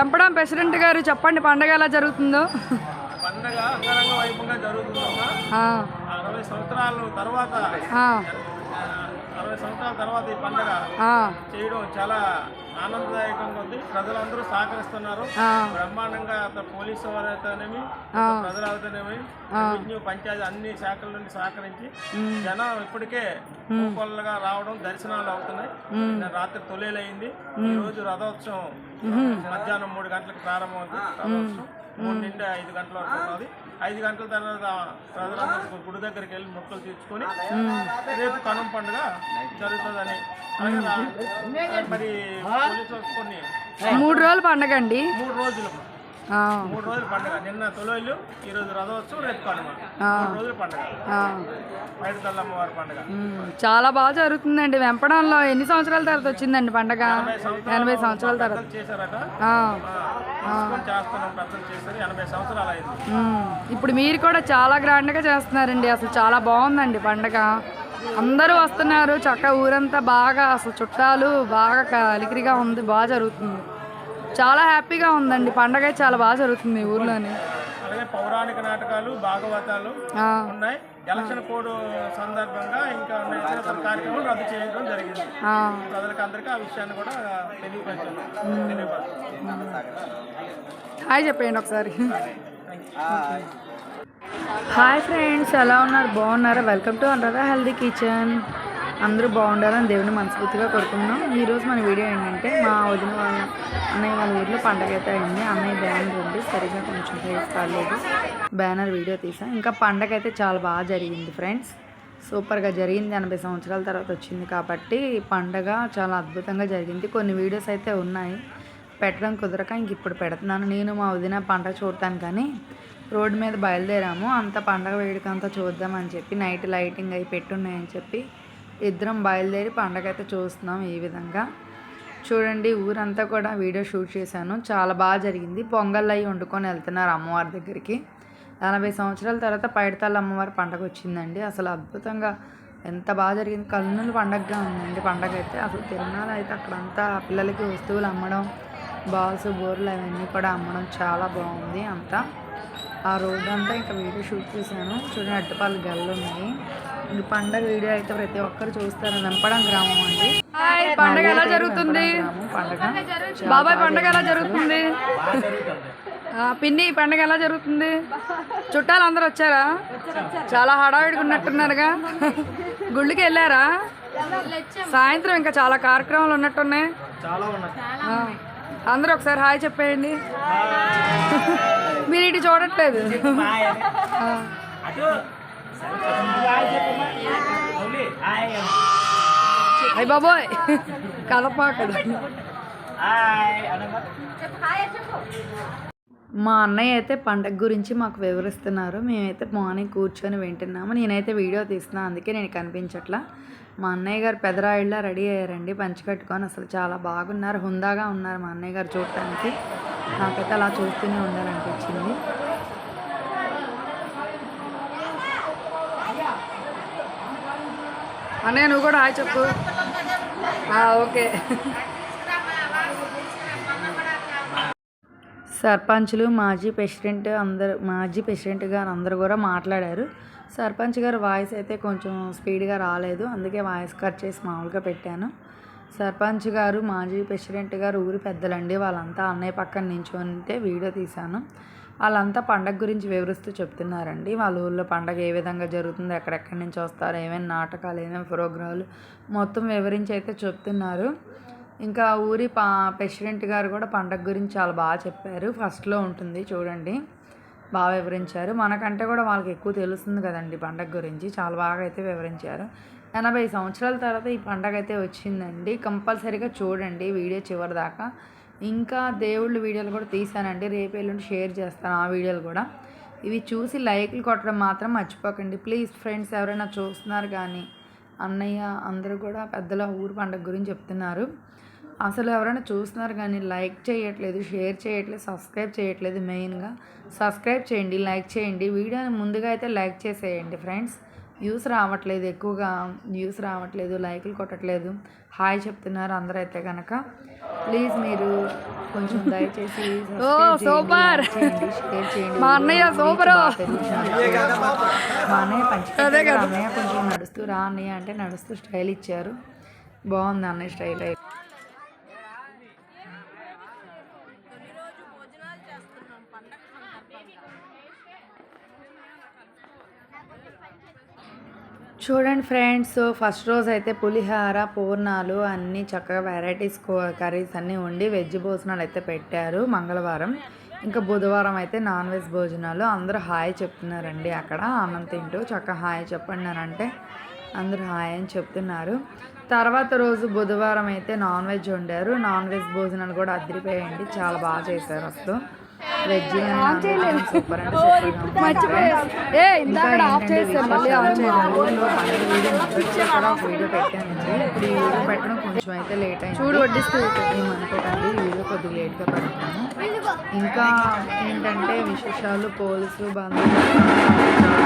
వెంపడం president గారు చెప్పండి పండగ ఎలా జరుగుతుందో. పండగ అంగరంగ వైభవంగా జరుగుతుందమ్మా. ఆ, అరవై సంవత్సరాల తర్వాత అరవై సంవత్సరాల తర్వాత ఈ పండగ చేయడం చాలా ఆనందదాయకంగా ఉంది. ప్రజలందరూ సహకరిస్తున్నారు. బ్రహ్మాండంగా అతను పోలీసు వారు అయితేనేమి. ప్రజలు అయితేనేమి పంచాయతీ అన్ని శాఖల నుండి సహకరించి జనం ఇప్పటికే కోకొల్లగా రావడం దర్శనాలు అవుతున్నాయి. రాత్రి తొలేలైంది. ఈ రోజు రథోత్సవం మధ్యాహ్నం మూడు గంటలకు ప్రారంభం అవుతుంది రథోత్సవం మూడు నుండి ఐదు గంటల వరకు ఉన్నది. ఐదు గంటల తర్వాత ప్రజలందరూ గుడి దగ్గరికి వెళ్ళి మొక్కలు తీర్చుకొని రేపు కనుమ పండుగ జరుగుతుందని. మరి పోలీసులు కొన్ని మూడు రోజులు పండగ అండి. మూడు రోజులు. మూడు రోజులు పండుగ. నిన్న తొలైలు ఈ రోజు రథోత్సవం రేపు కనుమ. మూడు రోజులు పండుగ. బయట తల్లమ్మవారి పండుగ. చాలా బాగా జరుగుతుందండి. వెంపడంలో ఎన్ని సంవత్సరాల తర్వాత వచ్చిందండి పండగ? ఎనభై సంవత్సరాల తర్వాత. చేశారట. ఇప్పుడు మీరు కూడా చాలా గ్రాండ్గా చేస్తున్నారండి. అసలు చాలా బాగుందండి పండగ. అందరూ వస్తున్నారు. చక్క ఊరంతా బాగా అసలు చుట్టాలు బాగా కలికిరిగా ఉంది. బాగా జరుగుతుంది. చాలా హ్యాపీగా ఉందండి. పండగ చాలా బాగా జరుగుతుంది ఊర్లోని. అలాగే పౌరాణిక నాటకాలు భాగవతాలు ఉన్నాయి. ఎలక్షన్ కోడ్ సందర్భంగా ఇంకా కార్యక్రమాలు రద్దు చేయడం జరిగింది. ప్రజలకు అందరికీ ఆ విషయాన్ని కూడా తెలియపరచాలి హాయ్ చెప్పండి ఒకసారి. హాయ్ ఫ్రెండ్స్ ఎలా ఉన్నారు? బాగున్నారా? వెల్కమ్ టు అనరా హెల్దీ కిచెన్. అందరూ బాగుండాలని దేవుని మనస్ఫూర్తిగా కోరుకుంటున్నాం. ఈరోజు మన వీడియో ఏంటంటే మా వదిన వాళ్ళ అన్నయ్య వాళ్ళ ఊర్లో పండగ అయితే అయింది. అన్నయ్య బ్యానర్ ఉంది సరిగ్గా కొంచెం ఫేస్ కాలేదు. బ్యానర్ వీడియో తీసాం. ఇంకా పండగ అయితే చాలా బాగా జరిగింది ఫ్రెండ్స్. సూపర్గా జరిగింది. ఎనభై సంవత్సరాల తర్వాత వచ్చింది కాబట్టి పండగ చాలా అద్భుతంగా జరిగింది. కొన్ని వీడియోస్ అయితే ఉన్నాయి. పెట్టడం కుదరక ఇంక ఇప్పుడు పెడుతున్నాను. నేను మా వదిన పండగ చూడటాను కానీ రోడ్డు మీద బయలుదేరాము. అంత పండగ వేడుక అంతా చూద్దామని చెప్పి నైట్ లైటింగ్ అవి పెట్టున్నాయని చెప్పి ఇద్దరం బయలుదేరి పండగ అయితే చూస్తున్నాం ఈ విధంగా. చూడండి ఊరంతా కూడా వీడియో షూట్ చేశాను. చాలా బాగా జరిగింది. పొంగల్ అయ్యి వండుకొని వెళ్తున్నారు అమ్మవారి దగ్గరికి. ఎనభై సంవత్సరాల తర్వాత పైడితల్లి అమ్మవారి పండగ వచ్చిందండి. అసలు అద్భుతంగా ఎంత బాగా జరిగింది. కన్నుల పండగగా ఉందండి పండగ అయితే. అసలు తిరునాళ్ళు అయితే అక్కడంతా పిల్లలకి వస్తువులు అమ్మడం బాల్స్ బోర్లు అవన్నీ కూడా అమ్మడం చాలా బాగుంది అంతా. ఆ రోడ్ అంతా ఇంకా వీడియో షూట్ చేశాను. చూడండి అట్టుపాలు గల్లు ఉన్నాయి ఈ పండగ వీడియో అయితే ప్రతి ఒక్కరు చూస్తారు. వెంపడం గ్రామం అండి. హాయ్ పండగ ఎలా జరుగుతుంది? పండగ బాబాయ్ పండగ ఎలా జరుగుతుంది? ఆ, పిన్ని ఈ పండగ ఎలా జరుగుతుంది? చుట్టాలు అందరు వచ్చారా? చాలా హడావిడిగా ఉన్నట్టున్నారుగా. గుళ్ళకి వెళ్ళారా? సాయంత్రం ఇంకా చాలా కార్యక్రమాలు ఉన్నట్టున్నాయి. చాలా ఉన్నాయి. ఆ, అందరూ ఒకసారి హాయ్ చెప్పేయండి. మీరు ఇటు చూడట్లేదు. ఆ, అయ్ బాబోయ్ కలపాకడు మా అన్నయ్య అయితే పండగ గురించి మాకు వివరిస్తున్నారు. మేమైతే మార్నింగ్ కూర్చొని వింటున్నాము. నేనైతే వీడియో తీస్తున్నాను అందుకే నేను కనిపించట్లా. మా అన్నయ్య గారు పెదరాయిళ్ళ రెడీ అయ్యారండి పంచి కట్టుకొని. అసలు చాలా బాగున్నారు హుందాగా ఉన్నారు మా అన్నయ్య గారు చూడటానికి. నాకైతే అలా చూస్తూనే ఉండాలనిపించింది. అన్నయ్య నువ్వు కూడా హాయ్ చెప్పు. ఓకే. సర్పంచ్లు మాజీ ప్రెసిడెంట్ అందరు మాజీ ప్రెసిడెంట్ గారు అందరు కూడా మాట్లాడారు. సర్పంచ్ గారు వాయిస్ అయితే కొంచెం స్పీడ్గా రాలేదు. అందుకే వాయిస్ కట్ చేసి మామూలుగా పెట్టాను. సర్పంచ్ గారు మాజీ ప్రెసిడెంట్ గారు ఊరి పెద్దలండి. వాళ్ళంతా అన్నయ్య పక్కన నించుంటే వీడియో తీశాను. వాళ్ళంతా పండగ గురించి వివరిస్తూ చెప్తున్నారండి. వాళ్ళ ఊళ్ళో పండగ ఏ విధంగా జరుగుతుంది ఎక్కడెక్కడి నుంచి వస్తారు ఏమేమి నాటకాలు ఏమేమి ప్రోగ్రాలు మొత్తం వివరించి అయితే చెప్తున్నారు. ఇంకా ఊరి పా ప్రెసిడెంట్ గారు కూడా పండగ గురించి చాలా బాగా చెప్పారు. ఫస్ట్లో ఉంటుంది చూడండి. బాగా వివరించారు. మనకంటే కూడా వాళ్ళకి ఎక్కువ తెలుస్తుంది కదండి పండగ గురించి. చాలా బాగా అయితే వివరించారు. ఎనభై సంవత్సరాల తర్వాత ఈ పండగ అయితే వచ్చిందండి. కంపల్సరీగా చూడండి వీడియో చివరి దాకా ఇంకా దేవుళ్ళ వీడియోలు కూడా తీసానండి రేపు ఎల్లుండి షేర్ చేస్తాను ఆ వీడియోలు కూడా. ఇవి చూసి లైక్లు కొట్టడం మాత్రం మర్చిపోకండి. ప్లీజ్ ఫ్రెండ్స్ ఎవరైనా చూస్తున్నారు కానీ అన్నయ్య అందరూ కూడా పెద్దల ఊరు పండగ గురించి చెప్తున్నారు. అసలు ఎవరైనా చూస్తున్నారు కానీ లైక్ చేయట్లేదు షేర్ చేయట్లేదు సబ్స్క్రైబ్ చేయట్లేదు మెయిన్గా. సబ్స్క్రైబ్ చేయండి లైక్ చేయండి. వీడియోని ముందుగా అయితే లైక్ చేసేయండి ఫ్రెండ్స్. వ్యూస్ రావట్లేదు ఎక్కువగా వ్యూస్ రావట్లేదు లైకులు కొట్టట్లేదు. హాయ్ చెప్తున్నారు అందరూ అయితే కనుక ప్లీజ్ మీరు కొంచెం దయచేసి సూపర్. షేర్ చేయండి. మా అన్నయ్య సూపర్. మా అన్నయ్య పంచి అన్నయ్య కొంచెం నడుస్తూ రా అన్నయ్య అంటే నడుస్తూ స్టైల్ ఇచ్చారు. బాగుంది అన్నయ్య స్టైల్ అయితే చూడండి ఫ్రెండ్స్ ఫస్ట్ రోజు అయితే పులిహార పూర్ణాలు అన్నీ చక్కగా వెరైటీస్ కర్రీస్ అన్నీ ఉండి వెజ్ భోజనాలు అయితే పెట్టారు మంగళవారం. ఇంకా బుధవారం అయితే నాన్ వెజ్ భోజనాలు. అందరూ హాయ్ చెప్తున్నారండి అక్కడ. అన్నం తింటూ చక్కగా హాయ్ చెప్పండి అని అంటే అందరూ హాయ్ అని చెప్తున్నారు. తర్వాత రోజు బుధవారం అయితే నాన్ వెజ్ వండారు. నాన్ వెజ్ భోజనాలు కూడా అదిరిపోయాయండి చాలా బాగా చేశారు అసలు. వెజ్ సూపర్ అంటే వీడియో పెట్టానండి. ఇప్పుడు ఈ వీడియో పెట్టడం కొంచెం అయితే లేట్ అయింది. చూడు వడ్డిస్తూ ఏమనుకోకండి ఈ వీడియో కొద్దిగా లేట్గా పెడతాను ఇంకా ఏంటంటే విశేషాలు పోలీసు బంధువులు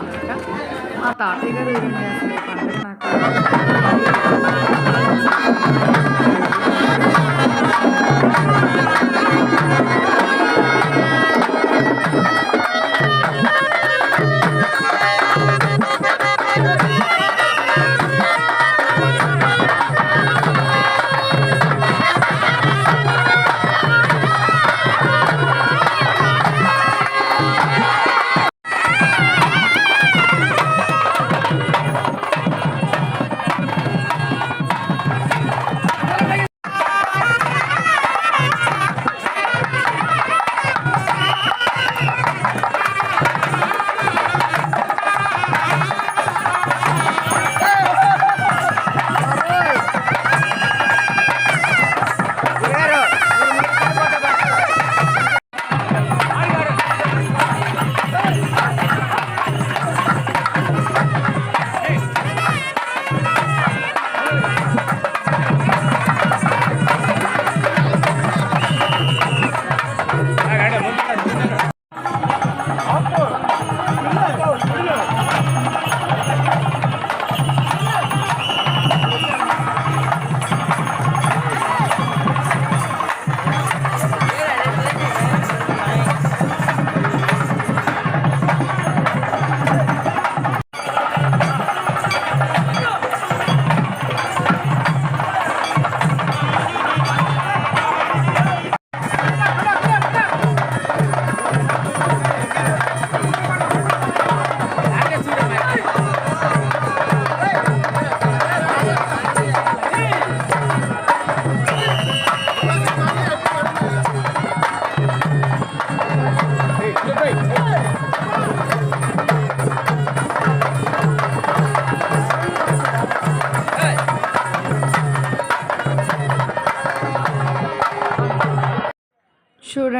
అక్క మా తాతయ్య గారు ఏరండి అసలు పండుగ నాకు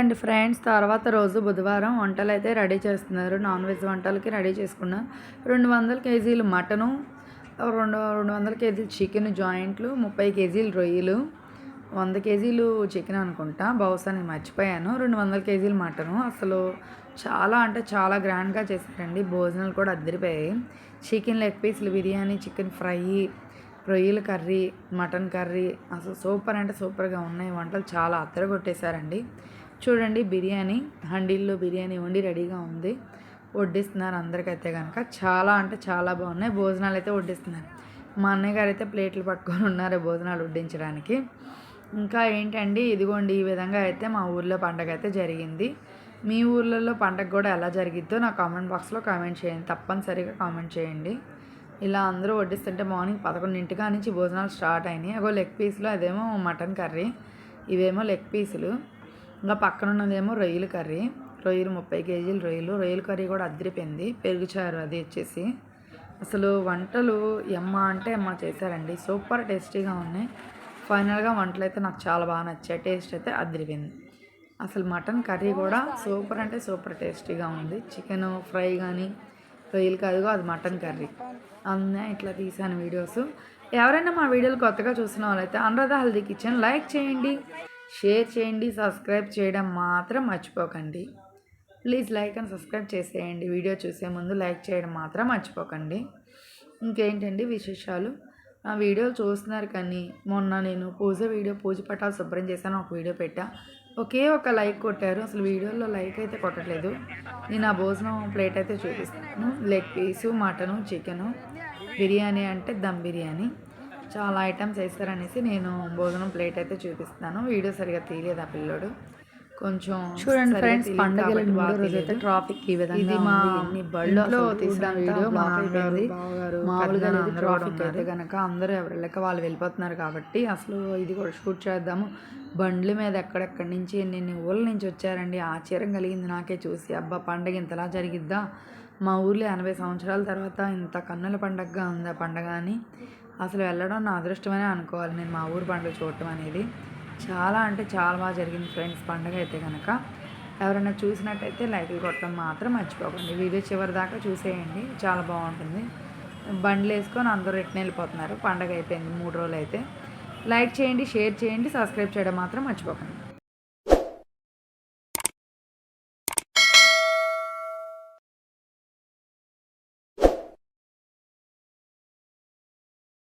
అండ్ ఫ్రెండ్స్ తర్వాత రోజు బుధవారం వంటలు అయితే రెడీ చేస్తున్నారు. నాన్ వెజ్ వంటలకి రెడీ చేసుకున్నాం రెండు వందల కేజీలు మటను రెండు రెండు వందల కేజీలు చికెన్ జాయింట్లు ముప్పై కేజీలు రొయ్యలు వంద కేజీలు చికెన్ అనుకుంటా. బహుశా నేను మర్చిపోయాను. రెండు వందల కేజీలు మటను. అసలు చాలా అంటే చాలా గ్రాండ్గా చేశారండి. భోజనాలు కూడా అద్దరిపోయాయి. చికెన్ లెగ్ పీసులు బిర్యానీ చికెన్ ఫ్రై రొయ్యల కర్రీ మటన్ కర్రీ. అసలు సూపర్ అంటే సూపర్గా ఉన్నాయి. వంటలు చాలా అత్తరగొట్టేశారండి చూడండి బిర్యానీ హండీల్లో బిర్యానీ వండి రెడీగా ఉంది. వడ్డిస్తున్నారు అందరికైతే కనుక చాలా అంటే చాలా బాగున్నాయి. భోజనాలు అయితే వడ్డిస్తున్నారు. మా అన్నయ్య గారు అయితే ప్లేట్లు పట్టుకొని ఉన్నారు భోజనాలు వడ్డించడానికి. ఇంకా ఏంటండి ఇదిగోండి ఈ విధంగా అయితే మా ఊర్లో పండగ అయితే జరిగింది. మీ ఊర్లలో పండగ కూడా ఎలా జరిగిద్దో నా కామెంట్ బాక్స్లో కామెంట్ చేయండి. తప్పనిసరిగా కామెంట్ చేయండి. ఇలా అందరూ వడ్డిస్తుంటే మార్నింగ్ పదకొండింటిగా నుంచి భోజనాలు స్టార్ట్ అయినాయి. అగో లెగ్ పీస్లో అదేమో మటన్ కర్రీ ఇవేమో లెగ్ పీసులు. ఇంకా పక్కన ఉన్నదేమో రొయ్యల కర్రీ. రొయ్యలు ముప్పై కేజీలు రొయ్యలు. రొయ్యల కర్రీ కూడా అద్దరిపోయింది. పెరుగుచారు అది వచ్చేసి అసలు వంటలు ఎమ్మ అంటే ఎమ్మ చేశారండి. సూపర్ టేస్టీగా ఉన్నాయి. ఫైనల్గా వంటలు అయితే నాకు చాలా బాగా నచ్చాయి. టేస్ట్ అయితే అద్దరిపోయింది. అసలు మటన్ కర్రీ కూడా సూపర్ అంటే సూపర్ టేస్టీగా ఉంది. చికెన్ ఫ్రై కానీ రొయ్యలు కాదుగో అది మటన్ కర్రీ. అందునే ఇట్లా తీసాను వీడియోస్. ఎవరైనా మా వీడియోలు కొత్తగా చూసిన వాళ్ళైతే అనురాధ హల్దీ కిచెన్ లైక్ చేయండి. షేర్ చేయండి సబ్స్క్రైబ్ చేయడం మాత్రం మర్చిపోకండి. ప్లీజ్ లైక్ అండ్ సబ్స్క్రైబ్ చేసేయండి. వీడియో చూసే ముందు లైక్ చేయడం మాత్రం మర్చిపోకండి. ఇంకేంటండి విశేషాలు? ఆ వీడియో చూస్తున్నారు కానీ మొన్న నేను పూజ వీడియో పూజ పటాలు శుభ్రం చేశాను ఒక వీడియో పెట్టా. ఒకే ఒక లైక్ కొట్టారు. అసలు వీడియోలో లైక్ అయితే కొట్టట్లేదు. నేను ఆ భోజనం ప్లేట్ అయితే చూపిస్తాను. Leg piece mutton chicken biryani అంటే దమ్ బిర్యానీ. చాలా ఐటమ్స్ వేస్తారనేసి నేను భోజనం ప్లేట్ అయితే చూపిస్తాను వీడియో సరిగా తీయలేదు ఆ పిల్లోడు. కొంచెం చూడండి ఫ్రెండ్స్ పండగ మూడో రోజు అయితే. ట్రాఫిక్ ఈ విధంగా మా. ఎన్ని తీసిన వీడియో మా నాన్నగారు మామూలుగా ట్రాఫిక్ అయితే. కనుక అందరూ ఎవరి లెక్క వాళ్ళు వెళ్ళిపోతున్నారు కాబట్టి అసలు ఇది కూడా షూట్ చేద్దాము. బండ్ల మీద ఎక్కడెక్కడి నుంచి ఎన్ని ఊళ్ళ నుంచి వచ్చారండి? ఆశ్చర్యం కలిగింది నాకే చూసి. అబ్బా పండగ ఇంతలా జరిగిద్దా? మా ఊర్లో ఎనభై సంవత్సరాల తర్వాత ఇంత కన్నుల పండగగా ఉంది ఆ పండగ అని. అసలు వెళ్ళడం నా అదృష్టమనే అనుకోవాలి. నేను మా ఊరు పండుగ చూడటం అనేది చాలా అంటే చాలా బాగా జరిగింది ఫ్రెండ్స్. పండుగ అయితే కనుక ఎవరైనా చూసినట్టయితే లైక్లు కొట్టడం మాత్రం మర్చిపోకండి. వీడియో చివరి దాకా చూసేయండి. చాలా బాగుంటుంది. బండ్లు వేసుకొని అందరూ రిటర్న్ వెళ్ళిపోతున్నారు. పండగ అయిపోయింది మూడు రోజులు అయితే లైక్ చేయండి షేర్ చేయండి సబ్స్క్రైబ్ చేయడం మాత్రం మర్చిపోకండి.